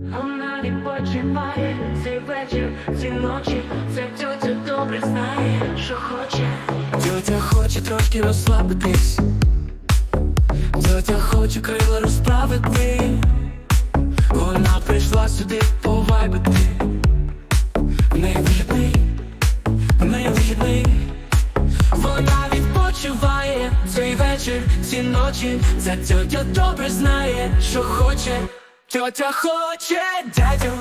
Вона відпочиває цей вечір, ці ночі, це тьотя добре знає, що хоче. Тьотя хоче трошки розслабитись. Тьотя хоче крила розправити. Вона прийшла сюди повайбити. В неї вихідний, в вихідний. Вона відпочиває цей вечір, ці ночі. Ця тьотя добре знає, що хоче. Тьотя хоче дядю.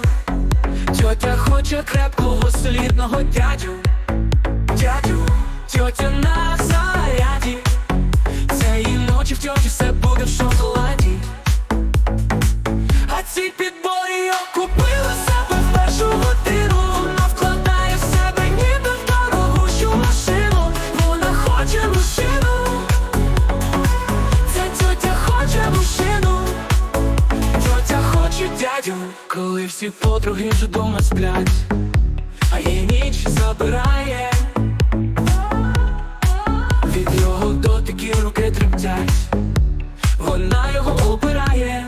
Тьотя хоче крепкого солідного дядю. Дядю, тьотя на Коли всі подруги вже дома сплять А її ніч забирає. Від його дотиків руки тремтять, вона його обирає,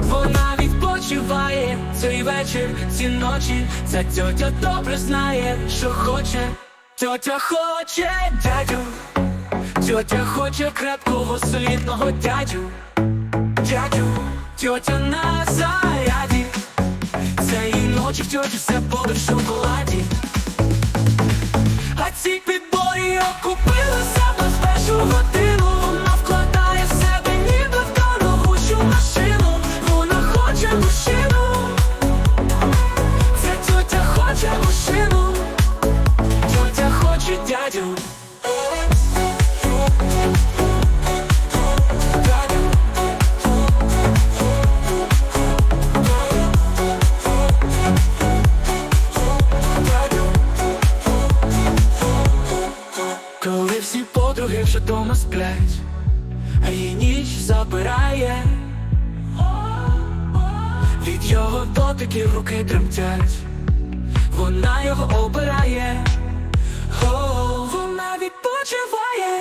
вона відпочиває. Цей вечір, ці ночі. Ця тьотя добре знає, що хоче. Тьотя хоче дядю, тьотя хоче крепкого солідного дядю, дядю, тьотя на заряді. Цієї ночі в тьоті все буде в шоколаді. А ці підборі окупили себе в першу годину Коли всі подруги вже дома сплять, а її ніч забирає, від його дотиків руки тремтять, вона його обирає, вона відпочиває.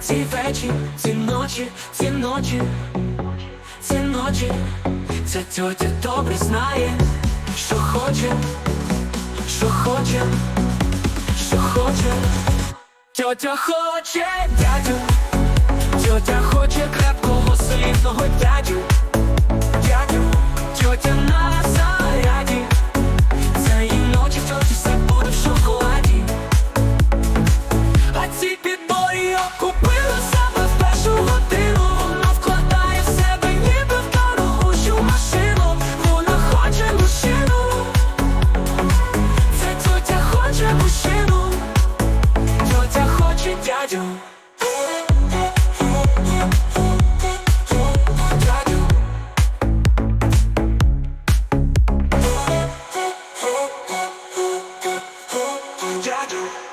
Ці вечі, ці ночі, ці ночі, ці ночі, ця тьотя добре знає, що хоче, що хоче, що хоче. Тьотя хоче дядю, radio. I do.